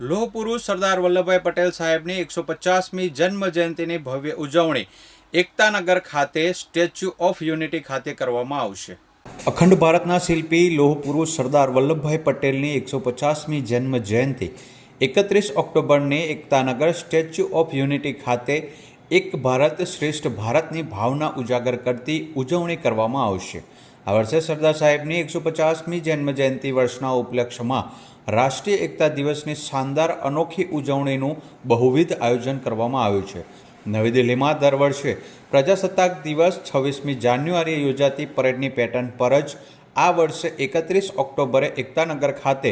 લોહ પુરુષ સરદાર વલ્લભભાઈ પટેલ સાહેબની એકસો પચાસમી જન્મ જયંતિની ભવ્ય ઉજવણી એકતાનગર ખાતે સ્ટેચ્યુ ઓફ યુનિટી ખાતે કરવામાં આવશે. અખંડ ભારતના શિલ્પી લોહ પુરુષ સરદાર વલ્લભભાઈ પટેલની એકસો પચાસમી જન્મ જયંતિ એકત્રીસ ઓક્ટોબરને એકતાનગર સ્ટેચ્યુ ઓફ યુનિટી ખાતે એક ભારત શ્રેષ્ઠ ભારતની ભાવના ઉજાગર કરતી ઉજવણી કરવામાં આવશે. આ વર્ષે સરદાર સાહેબની એકસો પચાસમી જન્મ જયંતિ વર્ષના ઉપલક્ષ્યમાં રાષ્ટ્રીય એકતા દિવસની શાનદાર અનોખી ઉજવણીનું બહુવિધ આયોજન કરવામાં આવ્યું છે. નવી દિલ્હીમાં દર વર્ષે પ્રજાસત્તાક દિવસ છવ્વીસમી જાન્યુઆરીએ યોજાતી પરેડની પેટર્ન પર જ આ વર્ષે એકત્રીસ ઓક્ટોબરે એકતાનગર ખાતે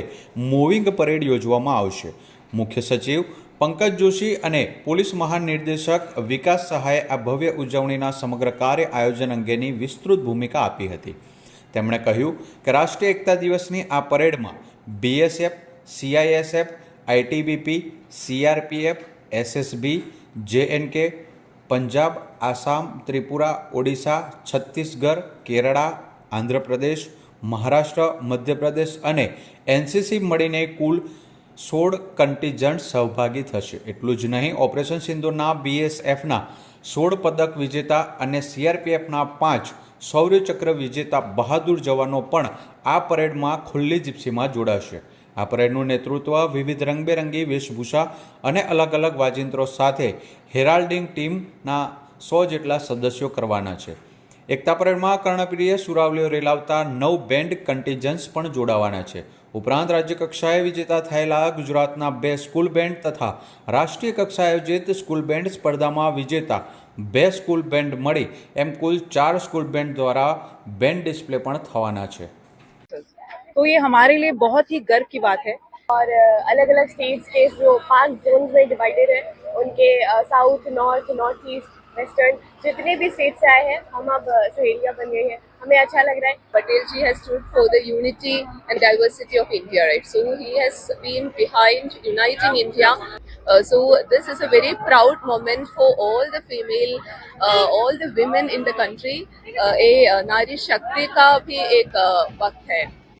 મૂવિંગ પરેડ યોજવામાં આવશે. મુખ્ય સચિવ પંકજ જોશી અને પોલીસ મહાનિર્દેશક વિકાસ સહાયે આ ભવ્ય ઉજવણીના સમગ્ર કાર્ય આયોજન અંગેની વિસ્તૃત ભૂમિકા આપી હતી. તેમણે કહ્યું કે રાષ્ટ્રીય એકતા દિવસની આ પરેડમાં BSF, CISF, ITBP, CRPF, SSB, JNK, Punjab, Assam, Tripura, Odisha, Chhattisgarh, Kerala, Andhra Pradesh, Maharashtra, Madhya Pradesh અને એનસીસી મળીને કુલ સોળ કન્ટીજન્ટ સહભાગી થશે. એટલું જ નહીં, ઓપરેશન સિંધુના બીએસએફના સોળ પદક વિજેતા અને સીઆરપીએફના પાંચ શૌર્ય ચક્ર વિજેતા બહાદુર જવાનો પણ આ પરેડમાં ખુલ્લી જીપ્સીમાં જોડાશે. આ પરેડનું નેતૃત્વ વિવિધ રંગબેરંગી વેશભૂષા અને અલગ અલગ વાજિંત્રો સાથે હેરાલ્ડિંગ ટીમના સો જેટલા સદસ્યો કરવાના છે. એકતા પરેડમાં કર્ણપ્રિય સુરાવલીઓ રેલાવતા નવ બેન્ડ કન્ટીજન્સ પણ જોડાવાના છે. ઉપરાંત રાજ્ય કક્ષાએ વિજેતા થયેલા ગુજરાતના બે સ્કૂલ બેન્ડ તથા રાષ્ટ્રીય કક્ષાએ આયોજિત સ્કૂલ બેન્ડ સ્પર્ધામાં વિજેતા બે સ્કૂલ બેન્ડ મળી એમ કુલ ચાર સ્કૂલ બેન્ડ દ્વારા બેન્ડ ડિસ્પ્લે પણ થવાના છે तो ये हमारे लिए बहुत ही गर्व की बात है और अलग अलग स्टेट्स के जो पांच जोन में डिवाइडेड है उनके south north north east western, जितने भी स्टेट्स आए हैं, हम अब सहेलियाँ बन गए हैं। हमें अच्छा लग रहा है। Patel ji has stood for the unity and diversity of India right so he has been behind uniting India so this is a very proud moment for all the female all the women in the country ए नारी शक्ति का भी एक वक्त है